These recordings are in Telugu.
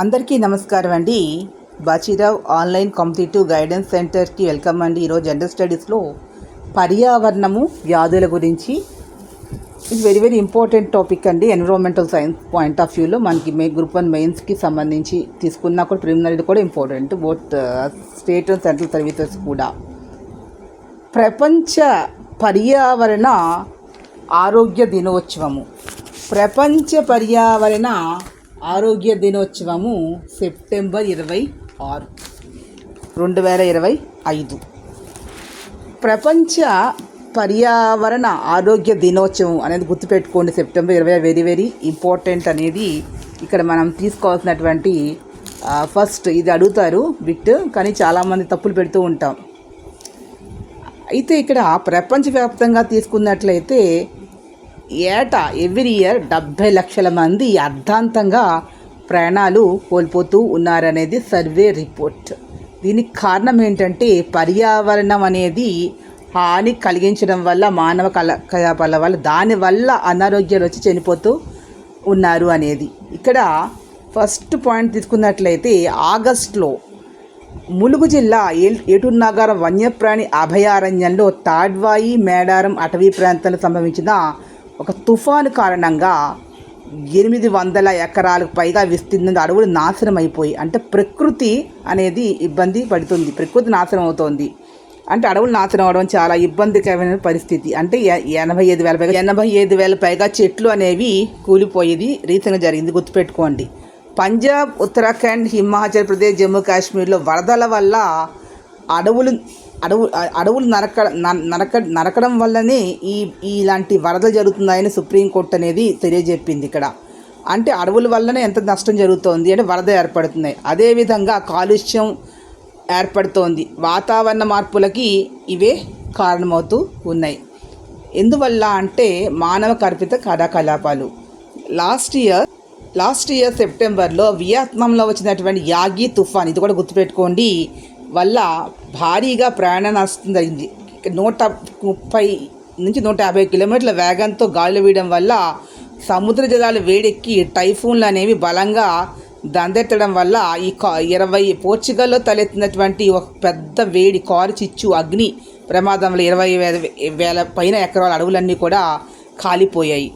అందరికీ నమస్కారం అండి. బాచీరావ్ ఆన్లైన్ కాంపిటేటివ్ గైడెన్స్ సెంటర్కి వెల్కమ్ అండి. ఈరోజు జనరల్ స్టడీస్లో పర్యావరణము వ్యాధుల గురించి. ఇది వెరీ వెరీ ఇంపార్టెంట్ టాపిక్ అండి. ఎన్విరాన్మెంటల్ సైన్స్ పాయింట్ ఆఫ్ వ్యూలో మనకి మే గ్రూప్ వన్ మెయిన్స్కి సంబంధించి తీసుకున్నా కూడా ప్రిలిమినరీ కూడా important. Both state and central services కూడా. ప్రపంచ పర్యావరణ ఆరోగ్య దినోత్సవము. ప్రపంచ పర్యావరణ ఆరోగ్య దినోత్సవము సెప్టెంబర్ ఇరవై ఆరు రెండు వేల ఇరవై ఐదు. ప్రపంచ పర్యావరణ ఆరోగ్య దినోత్సవం అనేది గుర్తుపెట్టుకోండి. సెప్టెంబర్ ఇరవై వెరీ వెరీ ఇంపార్టెంట్ అనేది ఇక్కడ మనం తీసుకోవాల్సినటువంటి ఫస్ట్ ఇది అడుగుతారు బిట్ కానీ చాలామంది తప్పులు పెడుతూ ఉంటాం. అయితే ఇక్కడ ప్రపంచవ్యాప్తంగా తీసుకున్నట్లయితే ఏటా ఎవ్రీ ఇయర్ డెబ్భై లక్షల మంది అర్ధాంతంగా ప్రాణాలు కోల్పోతూ ఉన్నారనేది సర్వే రిపోర్ట్. దీనికి కారణం ఏంటంటే పర్యావరణం అనేది హాని కలిగించడం వల్ల మానవ కల కలాపాల వల్ల దానివల్ల అనారోగ్యాలు వచ్చి చనిపోతూ ఉన్నారు అనేది. ఇక్కడ ఫస్ట్ పాయింట్ తీసుకున్నట్లయితే ఆగస్టులో ములుగు జిల్లా ఏల్- ఏటూరు నగరం వన్యప్రాణి అభయారణ్యంలో తాడ్వాయి మేడారం అటవీ ప్రాంతంలో సంభవించిన ఒక తుఫాను కారణంగా ఎనిమిది వందల ఎకరాలకు పైగా విస్తీర్ణ అడవులు నాశనం అయిపోయి అంటే ప్రకృతి అనేది ఇబ్బంది పడుతుంది ప్రకృతి నాశనం అవుతోంది. అంటే అడవులు నాశనం అవడం చాలా ఇబ్బందికరమైన పరిస్థితి. అంటే ఎనభై ఐదు వేల పైగా ఎనభై ఐదు వేల పైగా చెట్లు అనేవి కూలిపోయేది రీసెంట్గా జరిగింది గుర్తుపెట్టుకోండి. పంజాబ్ ఉత్తరాఖండ్ హిమాచల్ ప్రదేశ్ జమ్మూ కాశ్మీర్లో వరదల వల్ల అడవులు అడవు అడవులు నరక నరక నరకడం వల్లనే ఈ ఇలాంటి వరదలు జరుగుతున్నాయని సుప్రీంకోర్టు అనేది తెలియజెప్పింది ఇక్కడ. అంటే అడవుల వల్లనే ఎంత నష్టం జరుగుతోంది అంటే వరద ఏర్పడుతున్నాయి. అదేవిధంగా కాలుష్యం ఏర్పడుతోంది. వాతావరణ మార్పులకి ఇవే కారణమవుతూ ఉన్నాయి. ఎందువల్ల అంటే మానవ కల్పిత కార్యకలాపాలు లాస్ట్ ఇయర్ లాస్ట్ ఇయర్ సెప్టెంబర్లో వియత్నాంలో వచ్చినటువంటి యాగి తుఫాన్ ఇది కూడా గుర్తుపెట్టుకోండి. వల్ల భారీగా ప్రాణ నష్టం జరిగింది నూట ముప్పై నుంచి నూట యాభై కిలోమీటర్ల వేగంతో గాలి వేయడం వల్ల సముద్ర జలాలు వేడెక్కి టైఫూన్లు అనేవి బలంగా దందెత్తడం వల్ల ఈ కా ఇరవై పోర్చుగల్లో తలెత్తినటువంటి ఒక పెద్ద వేడి కారు చిచ్చు అగ్ని ప్రమాదంలో ఇరవై వేల పైన ఎకరాల అడవులన్నీ కూడా కాలిపోయాయి.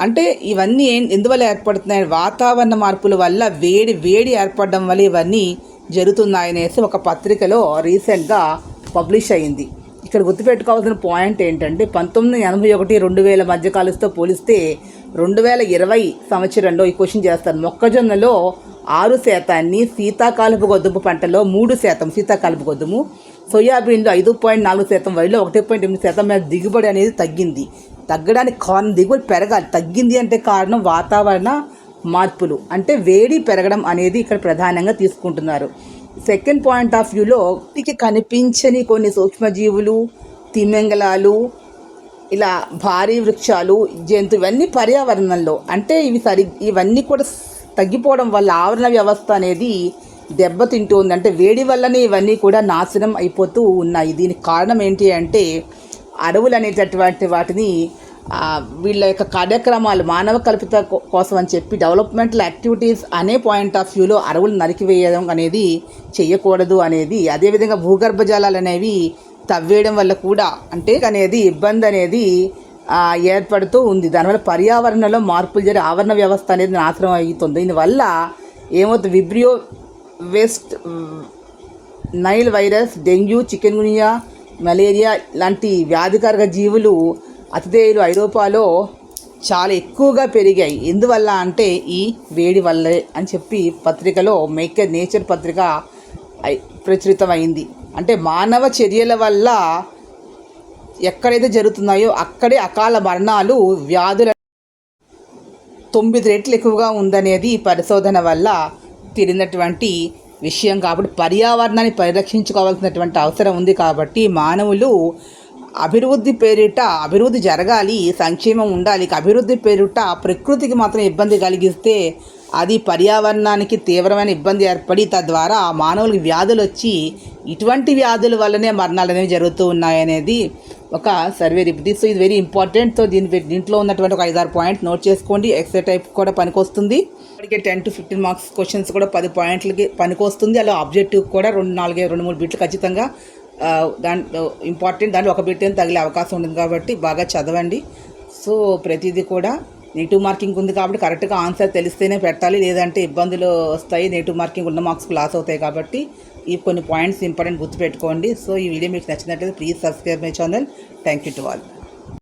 అంటే ఇవన్నీ ఎందువల్ల ఏర్పడుతున్నాయి? వాతావరణ మార్పుల వల్ల వేడి వేడి ఏర్పడడం వల్ల ఇవన్నీ జరుగుతున్నాయనేసి ఒక పత్రికలో రీసెంట్గా పబ్లిష్ అయింది. ఇక్కడ గుర్తుపెట్టుకోవాల్సిన పాయింట్ ఏంటంటే పంతొమ్మిది ఎనభై ఒకటి రెండు వేల మధ్యకాలంతో పోలిస్తే రెండు వేల ఇరవై సంవత్సరంలో ఈ క్వశ్చన్ చేస్తారు. మొక్కజొన్నలో ఆరు శాతాన్ని శీతాకాలపు గొద్దుపు పంటలో మూడు శాతం శీతాకాలపు గొద్దుము. సోయాబీన్లో ఐదు పాయింట్ నాలుగు శాతం వరిలో ఒకటి పాయింట్ ఎనిమిది శాతం మీద దిగుబడి అనేది తగ్గింది. తగ్గడానికి కారణం దిగుబడి పెరగాలి. తగ్గింది అంటే కారణం వాతావరణ మార్పులు అంటే వేడి పెరగడం అనేది ఇక్కడ ప్రధానంగా తీసుకుంటున్నారు. సెకండ్ పాయింట్ ఆఫ్ వ్యూలో వీటికి కనిపించని కొన్ని సూక్ష్మజీవులు తిమింగలాలు ఇలా భారీ వృక్షాలు జంతు ఇవన్నీ పర్యావరణంలో అంటే ఇవి సరి ఇవన్నీ కూడా తగ్గిపోవడం వల్ల ఆవరణ వ్యవస్థ అనేది దెబ్బతింటుంది అంటే వేడి వల్లనే ఇవన్నీ కూడా నాశనం అయిపోతూ ఉన్నాయి. దీనికి కారణం ఏంటి అంటే అడవులు అనేటటువంటి వాటిని వీళ్ళ యొక్క కార్యక్రమాలు మానవ కల్పిత కోసం అని చెప్పి డెవలప్మెంటల్ యాక్టివిటీస్ అనే పాయింట్ ఆఫ్ వ్యూలో అడవులు నరికివేయడం అనేది చేయకూడదు అనేది అదేవిధంగా భూగర్భ జలాలు అనేవి తవ్వేయడం వల్ల కూడా అంటే అనేది ఇబ్బంది అనేది ఏర్పడుతూ ఉంది. దానివల్ల పర్యావరణంలో మార్పులు జరిగి ఆవరణ వ్యవస్థ అనేది నాశనం అవుతుంది. దీనివల్ల ఏమవుతుంది? Vibrio West Nile virus dengue chikungunya malaria లాంటి వ్యాధికారక జీవులు అతిథేయులు ఐరోపాలో చాలా ఎక్కువగా పెరిగాయి. ఎందువల్ల అంటే ఈ వేడి వల్లే అని చెప్పి పత్రికలో మేకర్ నేచర్ పత్రిక ప్రచురితమైంది. అంటే మానవ చర్యల వల్ల ఎక్కడైతే జరుగుతున్నాయో అక్కడే అకాల మరణాలు వ్యాధుల తొమ్మిది రెట్లు ఎక్కువగా ఉందనేది పరిశోధన వల్ల తెలియనటువంటి విషయం కాబట్టి పర్యావరణాన్ని పరిరక్షించుకోవాల్సినటువంటి అవసరం ఉంది కాబట్టి మానవులు అభివృద్ధి పేరిట అభివృద్ధి జరగాలి సంక్షేమం ఉండాలి. అభివృద్ధి పేరిట ప్రకృతికి మాత్రం ఇబ్బంది కలిగిస్తే అది పర్యావరణానికి తీవ్రమైన ఇబ్బంది ఏర్పడి తద్వారా మానవులకి వ్యాధులు వచ్చి ఇటువంటి వ్యాధుల వల్లనే మరణాలు అనేవి జరుగుతూ ఉన్నాయనేది ఒక సర్వే రిపోర్ట్. సో ఇది వెరీ ఇంపార్టెంట్ సో దీని దీంట్లో ఉన్నటువంటి ఒక ఐదారు పాయింట్ నోట్ చేసుకోండి. ఎక్స్ట్రా టైప్ కూడా పనికొస్తుంది. ఇప్పటికే ten to fifteen marks questions కూడా పది పాయింట్లకి పనికొస్తుంది. అలా ఆబ్జెక్టివ్ కూడా రెండు నాలుగే రెండు మూడు బిట్లు ఖచ్చితంగా దాంట్లో ఇంపార్టెంట్ దాంట్లో ఒక బిట్టేం తగిలే అవకాశం ఉంటుంది కాబట్టి బాగా చదవండి. సో ప్రతిదీ కూడా నెగిటివ్ మార్కింగ్ ఉంది కాబట్టి కరెక్ట్గా ఆన్సర్ తెలిస్తేనే పెట్టాలి. లేదంటే ఇబ్బందులు వస్తాయి. నెగిటివ్ మార్కింగ్ ఉన్న మార్క్స్ లాస్ అవుతాయి కాబట్టి ఈ కొన్ని పాయింట్స్ ఇంపార్టెంట్ గుర్తుపెట్టుకోండి. సో ఈ వీడియో మీకు నచ్చినట్లయితే please subscribe my channel. Thank you to all.